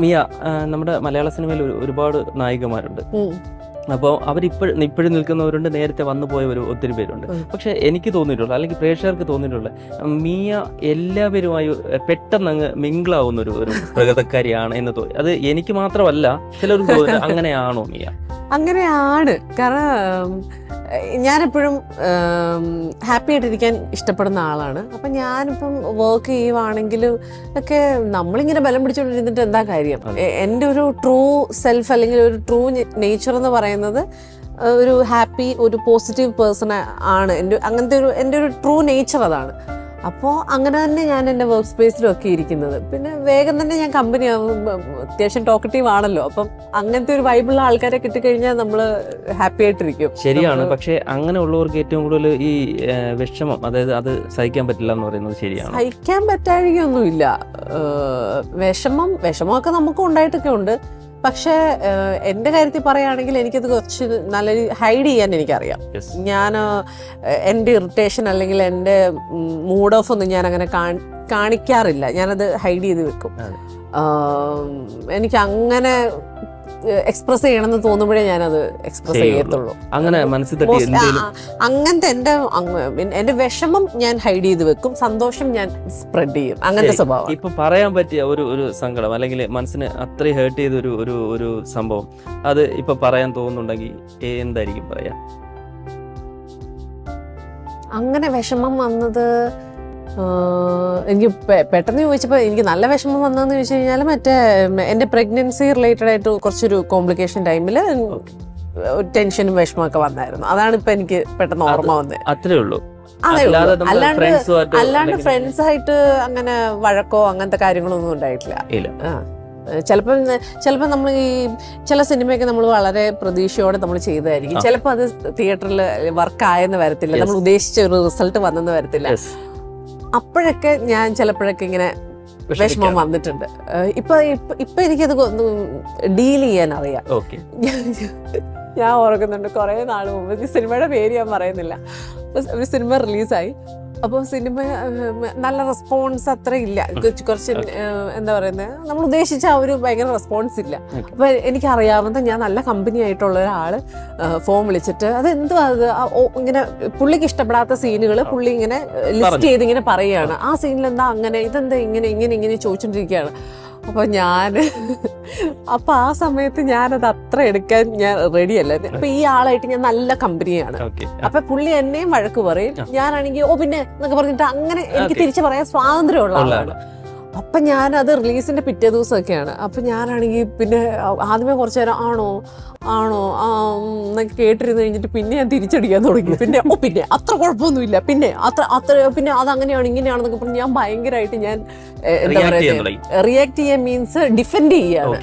മിയ നമ്മുടെ മലയാള സിനിമയിൽ ഒരുപാട് നായികമാരുണ്ട്. അപ്പോൾ അവരിപ്പോഴും ഇപ്പോഴും നിൽക്കുന്നവരുണ്ട്. നേരത്തെ വന്നു പോയവർ ഒത്തിരി പേരുണ്ട്. പക്ഷെ എനിക്ക് തോന്നിയിട്ടുള്ള അല്ലെങ്കിൽ പ്രേക്ഷകർക്ക് തോന്നിയിട്ടുള്ള മിയ എല്ലാവരുമായി പെട്ടെന്ന് അങ്ങ് മിങ്കിളാവുന്ന ഒരു ഒരു പ്രകൃതക്കാരിയാണ് എന്ന് തോന്നി അത് എനിക്ക് മാത്രമല്ല ചിലർക്ക് അങ്ങനെയാണോ മിയ? അങ്ങനെയാണ്. കാരണം ഞാനെപ്പോഴും ഹാപ്പി ആയിട്ടിരിക്കാൻ ഇഷ്ടപ്പെടുന്ന ആളാണ്. അപ്പം ഞാനിപ്പം വർക്ക് ചെയ്യുവാണെങ്കിലും ഒക്കെ നമ്മളിങ്ങനെ ബലം പിടിച്ചുകൊണ്ടിരുന്നിട്ട് എന്താ കാര്യം? എന്റെ ഒരു ട്രൂ സെൽഫ് അല്ലെങ്കിൽ ഒരു ട്രൂ നേച്ചർ എന്ന് പറയുന്നത് ഒരു ഹാപ്പി ഒരു പോസിറ്റീവ് പേഴ്സൺ ആണ്. എന്റെ അങ്ങനത്തെ ഒരു എന്റെ ഒരു ട്രൂ നേച്ചർ അതാണ്. അപ്പോൾ അങ്ങനെ തന്നെ ഞാൻ എന്റെ വർക്ക് സ്പേസിലും ഒക്കെ ഇരിക്കുന്നത്. പിന്നെ വേഗം തന്നെ ഞാൻ കമ്പനി അത്യാവശ്യം ടോക്കറ്റീവ് ആണല്ലോ. അപ്പം അങ്ങനത്തെ ഒരു വൈബുള്ള ആൾക്കാരെ കിട്ടിക്കഴിഞ്ഞാൽ നമ്മൾ ഹാപ്പി ആയിട്ടിരിക്കും. ശരിയാണ്. പക്ഷേ അങ്ങനെ ഉള്ളവർക്ക് ഏറ്റവും കൂടുതൽ ഈ വിഷമം അതായത് അത് സഹിക്കാൻ പറ്റില്ല എന്ന് പറയുന്നത് ശരിയാണ്? സഹിക്കാൻ പറ്റാഴികയൊന്നുമില്ല. വിഷമം വിഷമമൊക്കെ നമുക്കും ഉണ്ടായിട്ടൊക്കെ ഉണ്ട്. പക്ഷേ എന്റെ കാര്യത്തിൽ പറയുകയാണെങ്കിൽ എനിക്കത് കുറച്ച് നല്ല ഹൈഡ് ചെയ്യാൻ എനിക്കറിയാം. ഞാൻ എന്റെ ഇറിറ്റേഷൻ അല്ലെങ്കിൽ എന്റെ മൂഡ് ഓഫ് ഒന്നും ഞാൻ അങ്ങനെ കാണി- കാണിക്കാറില്ല ഞാനത് ഹൈഡ് ചെയ്ത് വെക്കും. എനിക്ക് അങ്ങനെ എക്സ്പ്രസ് ചെയ്യണമെന്ന് തോന്നുമ്പോഴേ ഞാനത് എക്സ്പ്രസ്. ചെയ്യത്തുള്ളൂ. അങ്ങനെ മനസ്സിൽ അങ്ങനത്തെ എന്റെ എന്റെ വിഷമം ഞാൻ ഹൈഡ് ചെയ്ത് വെക്കും. സന്തോഷം ഞാൻ സ്പ്രെഡ് ചെയ്യും. അങ്ങനത്തെ സ്വഭാവം ഇപ്പൊ പറയാൻ പറ്റിയ ഒരു ഒരു സങ്കടം അല്ലെങ്കിൽ മനസ്സിന് അത്രയും ഹേർട്ട് ചെയ്ത ഒരു ഒരു ഒരു സംഭവം അത് ഇപ്പൊ പറയാൻ തോന്നുന്നുണ്ടെങ്കിൽ എന്തായിരിക്കും പറയാ? അങ്ങനെ വിഷമം വന്നത് എനിക്ക് പെട്ടെന്ന് ചോദിച്ചപ്പോൾ എനിക്ക് നല്ല വിഷമം വന്നതെന്ന് ചോദിച്ചു കഴിഞ്ഞാൽ മറ്റേ എന്റെ പ്രഗ്നൻസി റിലേറ്റഡ് ആയിട്ട് കുറച്ചൊരു കോംപ്ലിക്കേഷൻ ടൈമിൽ ടെൻഷനും വിഷമമൊക്കെ വന്നായിരുന്നു. അതാണ് ഇപ്പൊ എനിക്ക് പെട്ടെന്ന് ഓർമ്മ വന്നത് അത്രേ ഉള്ളൂ. അല്ലാണ്ട് അല്ലാണ്ട് ഫ്രണ്ട്സ് ആയിട്ട് അങ്ങനെ വഴക്കോ അങ്ങനത്തെ കാര്യങ്ങളൊന്നും ഉണ്ടായിട്ടില്ല. ചിലപ്പം ചിലപ്പോൾ നമ്മൾ ഈ ചില സിനിമയൊക്കെ നമ്മൾ വളരെ പ്രതീക്ഷയോടെ നമ്മൾ ചെയ്തതായിരിക്കും. ചിലപ്പോൾ അത് തിയേറ്ററിൽ വർക്ക് ആയെന്ന് വരത്തില്ല. നമ്മൾ ഉദ്ദേശിച്ച ഒരു റിസൾട്ട് വന്നെന്ന് വരത്തില്ല. അപ്പോഴൊക്കെ ഞാൻ ചിലപ്പോഴൊക്കെ ഇങ്ങനെ വിഷമം വന്നിട്ടുണ്ട്. ഇപ്പൊ ഇപ്പൊ- എനിക്കത് ഡീൽ ചെയ്യാൻ അറിയാം ഞാൻ ഓർക്കുന്നുണ്ട് കുറെ നാൾ മുമ്പ്. ഈ സിനിമയുടെ പേര് ഞാൻ പറയുന്നില്ല. ഒരു സിനിമ റിലീസായി. അപ്പോൾ സിനിമ നല്ല റെസ്പോൺസ് അത്ര ഇല്ല കുറച്ച് എന്താ പറയുന്നത് നമ്മൾ ഉദ്ദേശിച്ച ആ ഒരു ഭയങ്കര റെസ്പോൺസ് ഇല്ല. അപ്പൊ എനിക്കറിയാവുന്ന ഞാൻ നല്ല കമ്പനി ആയിട്ടുള്ള ഒരാൾ ഫോൺ വിളിച്ചിട്ട് അത്? എന്തുവാ അത് ഇങ്ങനെ പുള്ളിക്ക് ഇഷ്ടപ്പെടാത്ത സീനുകൾ പുള്ളി ഇങ്ങനെ ലിസ്റ്റ് ചെയ്ത് ഇങ്ങനെ പറയുകയാണ് ആ. സീനിൽ എന്താ അങ്ങനെ ഇതെന്താ ഇങ്ങനെ ഇങ്ങനെ ഇങ്ങനെ ചോദിച്ചോണ്ടിരിക്കുകയാണ് അപ്പൊ ഞാൻ അപ്പൊ ആ സമയത്ത് ഞാനത് അത്ര എടുക്കാൻ ഞാൻ റെഡി അല്ല. അപ്പൊ ഈ ആളായിട്ട് ഞാൻ നല്ല കമ്പനിയാണ് അപ്പോൾ അപ്പൊ പുള്ളി എന്നെയും വഴക്ക് പറയും. ഞാനാണെങ്കിൽ ഓ പിന്നെ എന്നൊക്കെ പറഞ്ഞിട്ട് അങ്ങനെ എനിക്ക് തിരിച്ചു പറയാൻ സ്വാതന്ത്ര്യമുള്ള ആളാണ്. അപ്പൊ ഞാൻ അത് റിലീസിന്റെ പിറ്റേ ദിവസമൊക്കെയാണ്. അപ്പൊ ഞാനാണെങ്കിൽ പിന്നെ ആദ്യമേ കുറച്ചു നേരം ആണോ ആണോ ആ എന്നൊക്കെ കേട്ടിരുന്ന് കഴിഞ്ഞിട്ട് പിന്നെ ഞാൻ തിരിച്ചടിക്കാൻ തുടങ്ങി. പിന്നെ ഓ പിന്നെ അത്ര കുഴപ്പമൊന്നുമില്ല. പിന്നെ അത്ര അത്ര പിന്നെ അത് അങ്ങനെയാണ് ഇങ്ങനെയാണെന്നൊക്കെ പറഞ്ഞ് ഞാൻ ഭയങ്കരമായിട്ട് ഞാൻ എന്താ പറയുക റിയാക്ട് ചെയ്യാൻ മീൻസ് ഡിഫെൻഡ് ചെയ്യാണ്.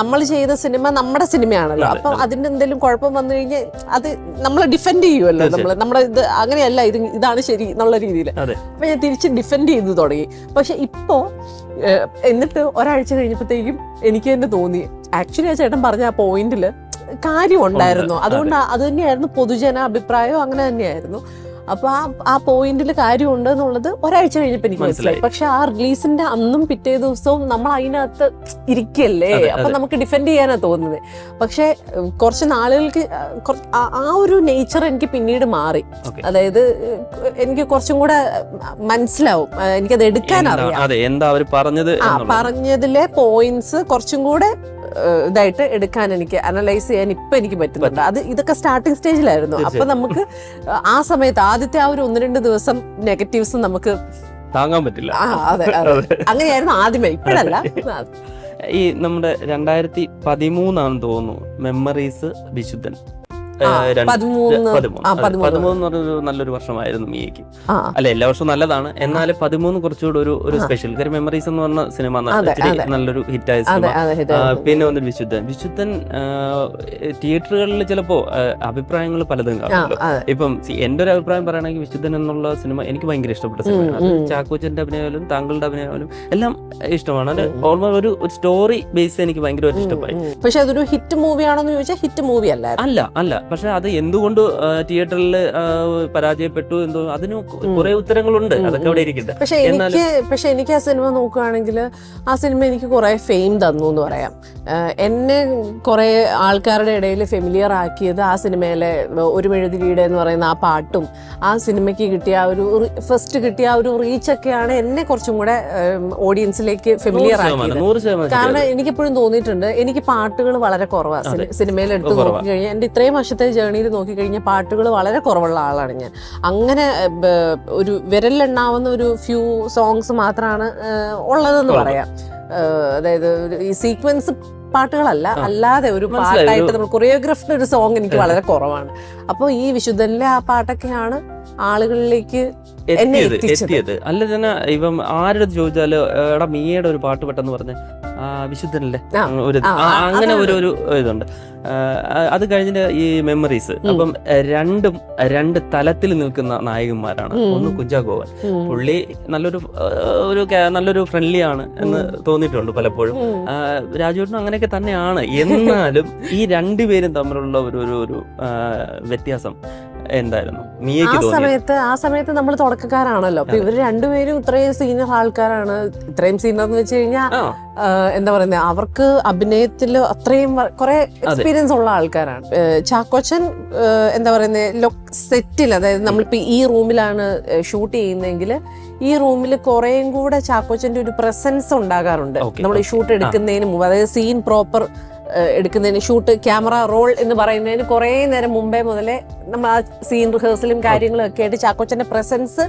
നമ്മൾ ചെയ്ത സിനിമ നമ്മുടെ സിനിമയാണല്ലോ. അപ്പൊ അതിന്റെ എന്തെങ്കിലും കുഴപ്പം വന്നു കഴിഞ്ഞാൽ അത് നമ്മൾ ഡിഫെൻഡ് ചെയ്യുമല്ലോ നമ്മൾ നമ്മുടെ ഇത് അങ്ങനെയല്ല ഇത് ഇതാണ് ശരി എന്നുള്ള രീതിയിൽ. അപ്പൊ ഞാൻ തിരിച്ച് ഡിഫെൻഡ് ചെയ്ത് തുടങ്ങി. പക്ഷെ ഇപ്പോ എന്നിട്ട് ഒരാഴ്ച കഴിഞ്ഞപ്പോഴത്തേക്കും എനിക്ക് തന്നെ തോന്നി. ആക്ച്വലി ആ ചേട്ടൻ പറഞ്ഞ ആ പോയിന്റിൽ കാര്യം ഉണ്ടായിരുന്നു അതുകൊണ്ട് അത്. തന്നെയായിരുന്നു പൊതുജന അഭിപ്രായവും അങ്ങനെ തന്നെയായിരുന്നു. അപ്പൊ ആ ആ പോയിന്റിൽ കാര്യമുണ്ട് എന്നുള്ളത് ഒരാഴ്ച കഴിഞ്ഞപ്പോ എനിക്ക് മനസ്സിലായി. പക്ഷെ ആ റിലീസിന്റെ അന്നും പിറ്റേ ദിവസവും നമ്മൾ അതിനകത്ത് ഇരിക്കല്ലേ? അപ്പൊ നമുക്ക് ഡിഫെൻഡ് ചെയ്യാനാ തോന്നുന്നത്. പക്ഷെ കുറച്ച് നാളുകൾക്ക് ആ, ഒരു നേച്ചർ എനിക്ക് പിന്നീട് മാറി. അതായത് എനിക്ക് കുറച്ചും കൂടെ മനസ്സിലാവും. എനിക്കത് എടുക്കാൻ അറിയാം. പറഞ്ഞതിലെ പോയിന്റ്സ് കുറച്ചും കൂടെ ഇതായിട്ട് എടുക്കാൻ എനിക്ക് അനലൈസ് ചെയ്യാൻ ഇപ്പൊ എനിക്ക് പറ്റുന്നുണ്ട്. അത് ഇതൊക്കെ സ്റ്റാർട്ടിംഗ് സ്റ്റേജിലായിരുന്നു അപ്പൊ നമുക്ക് ആ സമയത്ത് ആദ്യത്തെ ആ ഒരു ഒന്ന് രണ്ട് ദിവസം നെഗറ്റീവ്സ് നമുക്ക് താങ്ങാൻ പറ്റില്ല. അങ്ങനെയായിരുന്നു ആദ്യമേ. ഇപ്പോഴല്ല. ഈ നമ്മുടെ രണ്ടായിരത്തി പതിമൂന്നാണെന്ന് തോന്നുന്നു മെമ്മറീസ് വിശുദ്ധൻ. പതിമൂന്ന്. എന്ന് പറഞ്ഞൊരു നല്ലൊരു വർഷമായിരുന്നു മിയയ്ക്ക് അല്ല എല്ലാ വർഷവും നല്ലതാണ്. എന്നാൽ പതിമൂന്ന് കുറച്ചുകൂടെ ഒരു ഒരു സ്പെഷ്യൽ കാര്യം മെമ്മറീസ് എന്ന് പറഞ്ഞ സിനിമ. നല്ലൊരു ഹിറ്റ് ആയ സിനിമ. പിന്നെ വന്നിട്ട് വിശുദ്ധൻ. വിശുദ്ധൻ തിയേറ്ററുകളിൽ ചിലപ്പോ അഭിപ്രായങ്ങൾ പലതും കാണുന്നു കാണുമല്ലോ. ഇപ്പം എന്റെ ഒരു അഭിപ്രായം പറയുകയാണെങ്കിൽ വിശുദ്ധൻ എന്നുള്ള സിനിമ എനിക്ക് ഭയങ്കര ഇഷ്ടപ്പെട്ട സിനിമയാണ്. ചാക്കോച്ചന്റെ അഭിനയമായാലും താങ്കളുടെ അഭിനയമായാലും എല്ലാം ഇഷ്ടമാണ്. അത് ഓൾമോസ്റ്റ് ഒരു സ്റ്റോറി ബേസ് എനിക്ക് ഭയങ്കരമായിട്ട് ഇഷ്ടമായി. പക്ഷെ അതൊരു ഹിറ്റ് മൂവി ആണോന്ന് ചോദിച്ചാൽ ഹിറ്റ് മൂവി അല്ല അല്ല അല്ല. പക്ഷെ അത് എന്തുകൊണ്ട് തിയേറ്ററിൽ പരാജയപ്പെട്ടു എന്തോ അതിന് കുറെ ഉത്തരങ്ങളുണ്ട്. അതൊക്കെ അവിടെ ഇരിക്കട്ടെ. പക്ഷെ എനിക്ക് പക്ഷെ എനിക്ക് ആ സിനിമ നോക്കുകയാണെങ്കിൽ ആ സിനിമ എനിക്ക് കുറെ ഫെയിം തന്നു എന്ന് പറയാം. എന്നെ കുറെ ആൾക്കാരുടെ ഇടയിൽ ഫെമിലിയർ ആക്കിയത് ആ സിനിമയിലെ ഒരു മെഴുതിരിയുടെ എന്ന് പറയുന്ന ആ പാട്ടും ആ സിനിമയ്ക്ക് കിട്ടിയ ആ ഒരു ഫസ്റ്റ് കിട്ടിയ ആ ഒരു റീച്ചൊക്കെയാണ് എന്നെ കുറച്ചും കൂടെ ഓഡിയൻസിലേക്ക് ഫെമിലിയർ ആക്കിയത്. കാരണം എനിക്ക് എനിക്കെപ്പോഴും തോന്നിയിട്ടുണ്ട് എനിക്ക് പാട്ടുകൾ വളരെ കുറവാണ് സിനിമയിൽ എടുത്തു നോക്കി നോക്കിക്കഴിഞ്ഞാൽ എന്റെ ഇത്രയും വർഷത്തെ ജേണിയിൽ നോക്കിക്കഴിഞ്ഞാൽ പാട്ടുകൾ വളരെ കുറവുള്ള ആളാണ് ഞാൻ. അങ്ങനെ ഒരു വിരലിലെണ്ണാവുന്ന ഒരു ഫ്യൂ സോങ്സ് മാത്രമാണ് ഉള്ളതെന്ന് പറയാം. അതായത് ഈ സീക്വൻസ് പാട്ടുകളല്ല അല്ലാതെ ഒരു. പാട്ടായിട്ട് നമ്മൾ കൊറിയോഗ്രാഫിന്റെ ഒരു സോങ് എനിക്ക് വളരെ കുറവാണ്. അപ്പോൾ ഈ വിശുദ്ധനിലെ ആ പാട്ടൊക്കെയാണ് ആളുകളിലേക്ക് എത്തിയത് അല്ല തന്നെ ഇപ്പം ആരുടെ ചോദിച്ചാലോ എടാ മീയുടെ ഒരു പാട്ട് പെട്ടെന്ന് പറഞ്ഞ് വിശുദ്ധനല്ലേ? ഒരു അങ്ങനെ ഒരു. ഒരു ഇതുണ്ട്. അത് കഴിഞ്ഞിട്ട് ഈ മെമ്മറീസ് അപ്പം രണ്ടും രണ്ട് തലത്തിൽ നിൽക്കുന്ന നായകന്മാരാണ്. ഒന്ന് കുഞ്ചാഗോവൻ. പുള്ളി നല്ലൊരു ഒരു നല്ലൊരു ഫ്രണ്ട്ലി ആണ് എന്ന് തോന്നിയിട്ടുണ്ട് പലപ്പോഴും. രാജുവേട്ടനും അങ്ങനെയൊക്കെ തന്നെയാണ്. എന്നാലും ഈ രണ്ടുപേരും തമ്മിലുള്ള ഒരു ഒരു വ്യത്യാസം എന്തായിരുന്നു? ആ സമയത്ത് ആ സമയത്ത് നമ്മൾ തുടക്കക്കാരാണല്ലോ. അപ്പൊ ഇവർ രണ്ടുപേരും ഇത്രയും സീനിയർ ആൾക്കാരാണ്. ഇത്രയും സീനിയർ എന്ന് വെച്ച് കഴിഞ്ഞാൽ എന്താ പറയുന്നത് അവർക്ക് അഭിനയത്തിൽ അത്രയും കുറെ എക്സ്പീരിയൻസ് ഉള്ള ആൾക്കാരാണ്. ചാക്കോച്ചൻ എന്താ പറയുന്നത് സെറ്റിൽ അതായത് നമ്മളിപ്പോ ഈ റൂമിലാണ് ഷൂട്ട് ചെയ്യുന്നതെങ്കിൽ ഈ റൂമിൽ കുറേയും കൂടെ ചാക്കോച്ചന്റെ ഒരു പ്രസൻസ് ഉണ്ടാകാറുണ്ട്. നമ്മൾ ഷൂട്ട് എടുക്കുന്നതിന് മുമ്പ്. അതായത് സീൻ പ്രോപ്പർ എടുക്കുന്നതിന് ഷൂട്ട് ക്യാമറ റോൾ എന്ന് പറയുന്നതിന് കുറേ നേരം മുമ്പേ മുതലേ നമ്മൾ ആ സീൻ റിഹേഴ്സലും കാര്യങ്ങളും ഒക്കെ ആയിട്ട് ചാക്കോച്ചന്റെ പ്രസൻസ്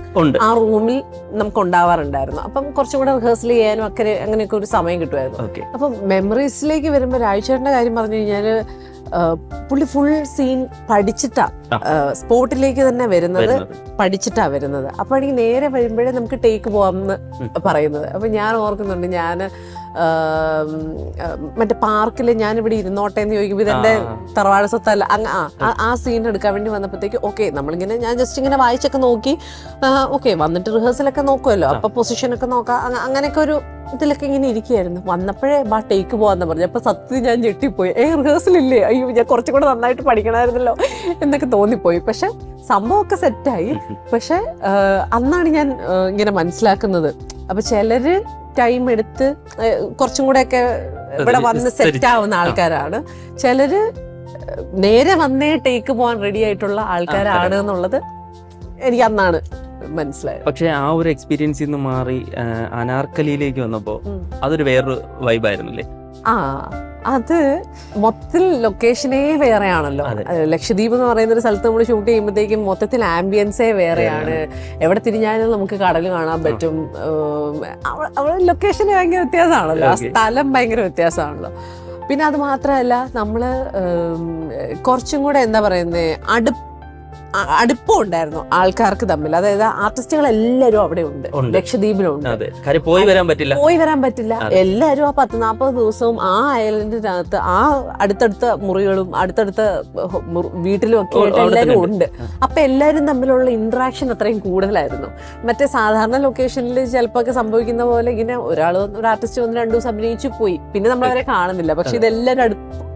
ആ റൂമിൽ നമുക്ക് ഉണ്ടാവാറുണ്ടായിരുന്നു അപ്പം കുറച്ചും കൂടെ റിഹേഴ്സൽ ചെയ്യാനും ഒക്കെ അങ്ങനെയൊക്കെ ഒരു സമയം കിട്ടുമായിരുന്നു. അപ്പം മെമ്മറീസിലേക്ക് വരുമ്പോൾ രാജുചേട്ടന്റെ കാര്യം പറഞ്ഞു കഴിഞ്ഞാൽ പുള്ളി ഫുൾ സീൻ പഠിച്ചിട്ടാ. സ്പോട്ടിലേക്ക് തന്നെ വരുന്നത് പഠിച്ചിട്ടാ വരുന്നത്. അപ്പൊ എനിക്ക് നേരെ വരുമ്പോഴേ നമുക്ക് ടേക്ക് പോവാം എന്ന് പറയുന്നത്. അപ്പൊ ഞാൻ ഓർക്കുന്നുണ്ട് ഞാൻ മറ്റേ പാർക്കിൽ ഞാനിവിടെ ഇരുന്നോട്ടെ എന്ന് ചോദിക്കുമ്പോൾ ഇതെന്റെ. തറവാട് സ്വത്തല്ല. അങ്ങ് ആ സീൻ എടുക്കാൻ വേണ്ടി വന്നപ്പോഴത്തേക്ക് ഓക്കെ നമ്മളിങ്ങനെ ഞാൻ ജസ്റ്റ് ഇങ്ങനെ വായിച്ചൊക്കെ നോക്കി. ഓക്കെ വന്നിട്ട് റിഹേഴ്സലൊക്കെ നോക്കുമല്ലോ അപ്പൊ പൊസിഷനൊക്കെ നോക്കാം. അങ്ങ- അങ്ങനെയൊക്കെ ഒരു ഇതിലൊക്കെ ഇങ്ങനെ ഇരിക്കുകയായിരുന്നു. വന്നപ്പോഴേ ബാ ടേക്ക് പോവാന്ന് പറഞ്ഞു. അപ്പൊ സത്യം ഞാൻ ഞെട്ടിപ്പോയി. ഏ റിഹേഴ്സൽ ഇല്ലേ? അയ്യോ ഞാൻ കുറച്ചും കൂടെ നന്നായിട്ട് പഠിക്കണമായിരുന്നല്ലോ എന്നൊക്കെ തോന്നിപ്പോയി. പക്ഷെ സംഭവമൊക്കെ സെറ്റായി പക്ഷെ അന്നാണ് ഞാൻ ഇങ്ങനെ മനസ്സിലാക്കുന്നത്. അപ്പൊ ചിലര് ടൈം എടുത്ത് കുറച്ചും കൂടെ ഒക്കെ ഇവിടെ വന്ന് സെറ്റ് ആവുന്ന ആൾക്കാരാണ്. ചിലര് നേരെ വന്നേ ടേക്ക് പോവാൻ റെഡി ആയിട്ടുള്ള ആൾക്കാരാണ് എന്നുള്ളത് എനിക്ക് അന്നാണ് മനസ്സിലായത്. പക്ഷെ ആ ഒരു എക്സ്പീരിയൻസിൽ നിന്ന് മാറി അനാർക്കലിയിലേക്ക് വന്നപ്പോ. അതൊരു വേറൊരു വൈബായിരുന്നില്ലേ ആ. അത് മൊത്തത്തിൽ ലൊക്കേഷനേ വേറെയാണല്ലോ. ലക്ഷദ്വീപ് എന്ന് പറയുന്ന ഒരു സ്ഥലത്ത് നമ്മൾ ഷൂട്ട് ചെയ്യുമ്പോഴത്തേക്കും മൊത്തത്തിൽ ആംബിയൻസേ വേറെയാണ്. എവിടെ തിരിഞ്ഞാലും നമുക്ക് കടൽ കാണാൻ പറ്റും. അവിടെ ലൊക്കേഷൻ ഭയങ്കര വ്യത്യാസമാണല്ലോ. ആ സ്ഥലം ഭയങ്കര വ്യത്യാസമാണല്ലോ. പിന്നെ അത് മാത്രമല്ല നമ്മൾ കുറച്ചും കൂടെ എന്താ പറയുന്നത് അടുപ്പ് അടുപ്പം ഉണ്ടായിരുന്നു. ആൾക്കാർക്ക് തമ്മിൽ. അതായത് ആർട്ടിസ്റ്റുകൾ എല്ലാവരും അവിടെ ഉണ്ട്. ലക്ഷദ്വീപിലുണ്ട്. പോയി വരാൻ പറ്റില്ല. പോയി വരാൻ പറ്റില്ല. എല്ലാവരും ആ പത്ത് നാൽപ്പത് ദിവസവും ആ അയലൻഡിനകത്ത് ആ അടുത്തടുത്ത മുറികളും അടുത്തടുത്ത വീട്ടിലും ഒക്കെ ആയിട്ട് എല്ലാവരും ഉണ്ട്. അപ്പൊ എല്ലാവരും തമ്മിലുള്ള ഇന്ററാക്ഷൻ അത്രയും കൂടുതലായിരുന്നു. മറ്റേ സാധാരണ ലൊക്കേഷനിൽ ചിലപ്പോ ഒക്കെ സംഭവിക്കുന്ന പോലെ ഇങ്ങനെ ഒരാൾ ഒരു ആർട്ടിസ്റ്റ് വന്ന് രണ്ടു ദിവസം അഭിനയിച്ചു പോയി. പിന്നെ നമ്മൾ അവരെ കാണുന്നില്ല. പക്ഷെ ഇതെല്ലാവരും അടുത്ത്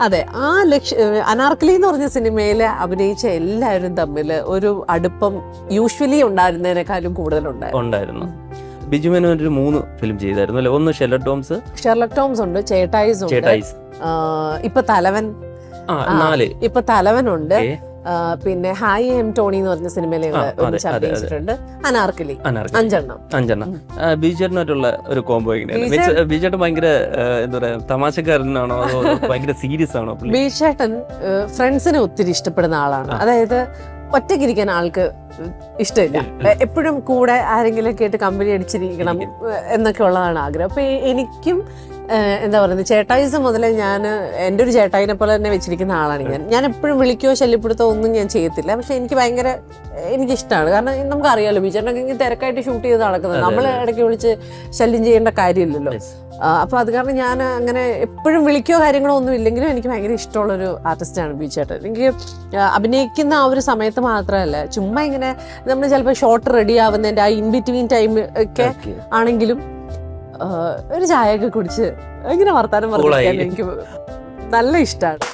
അതെ ആ ലക്ഷ്യ അനാർക്കലി എന്ന് പറഞ്ഞ സിനിമയിൽ അഭിനയിച്ച എല്ലാവരും തമ്മിൽ ഒരു അടുപ്പം യൂഷ്വലി ഉണ്ടായിരുന്നതിനേക്കാളും കൂടുതലുണ്ടായിരുന്നു. ഉണ്ടായിരുന്നു. ബിജു മേനോൻ ഒരു മൂന്ന് ഫിലിം ചെയ്തായിരുന്നു അല്ലെ? ഒന്ന് ഷെർലക് ടോംസ്. ഷെർലക് ടോംസ് ഉണ്ട് ചേട്ടായിസ് ഉണ്ട്. ചേട്ടായിസ്. ഇപ്പൊ തലവൻ. നാല്. ഇപ്പൊ തലവനുണ്ട് പിന്നെ ഹായ് എം ടോണി എന്ന് പറഞ്ഞ സിനിമയിൽ ഒരുമിച്ച്. അഭിനയിച്ചിട്ടുണ്ട്. അനാർക്കലി. അഞ്ചെണ്ണം. അഞ്ചെണ്ണം. ബിജുചേട്ടനായിട്ടുള്ള ഒരു കോംബോ എങ്ങനെയാണ് ബിജുചേട്ടൻ ഭയങ്കര എന്താ പറയാ തമാശക്കാരനാണോ അതോ ഭയങ്കര സീരിയസ് ആണോ പുള്ളി? ബീച്ചേട്ടൻ ഫ്രണ്ട്സിനെ ഒത്തിരി ഇഷ്ടപ്പെടുന്ന ആളാണ്. അതായത് ഒറ്റയ്ക്കിരിക്കാൻ ആൾക്ക് ഇഷ്ടമില്ല. എപ്പോഴും കൂടെ ആരെങ്കിലും ഒക്കെ ആയിട്ട് കമ്പനി അടിച്ചിരിക്കണം എന്നൊക്കെ ഉള്ളതാണ് ആഗ്രഹം. അപ്പൊ എനിക്കും എന്താ പറയുന്നത്? ചേട്ടായിസം മുതലേ ഞാൻ എന്റെ ഒരു ചേട്ടായിനെ പോലെ തന്നെ വെച്ചിരിക്കുന്ന ആളാണ് ഞാൻ. ഞാൻ എപ്പോഴും വിളിക്കുകയോ ശല്യപ്പെടുത്തോ ഒന്നും ഞാൻ ചെയ്യത്തില്ല. പക്ഷെ എനിക്ക് ഭയങ്കര എനിക്കിഷ്ടമാണ് കാരണം നമുക്കറിയാമല്ലോ ബിജേട്ടനൊക്കെ ഇങ്ങനെ തിരക്കായിട്ട് ഷൂട്ട് ചെയ്ത് നടക്കുന്നത്. നമ്മൾ. ഇടയ്ക്ക് വിളിച്ച് ശല്യം ചെയ്യേണ്ട കാര്യമില്ലല്ലോ. അപ്പോൾ അത് കാരണം ഞാൻ അങ്ങനെ എപ്പോഴും വിളിക്കോ കാര്യങ്ങളോ ഒന്നും ഇല്ലെങ്കിലും എനിക്ക് ഭയങ്കര ഇഷ്ടമുള്ളൊരു ആർട്ടിസ്റ്റാണ് ബീച്ചേട്ടൻ എനിക്ക് അഭിനയിക്കുന്ന ആ ഒരു സമയത്ത് മാത്രമല്ല ചുമ്മാ ഇങ്ങനെ നമ്മൾ ചിലപ്പോൾ ഷോർട്ട് റെഡി ആവുന്നതിന്റെ ആ ഇൻ ബിറ്റ്വീൻ ടൈം ഒക്കെ ആണെങ്കിലും ഒരു ചായയൊക്കെ കുടിച്ച് ഇങ്ങനെ വർത്താനം പറഞ്ഞു എനിക്ക് നല്ല ഇഷ്ടമാണ്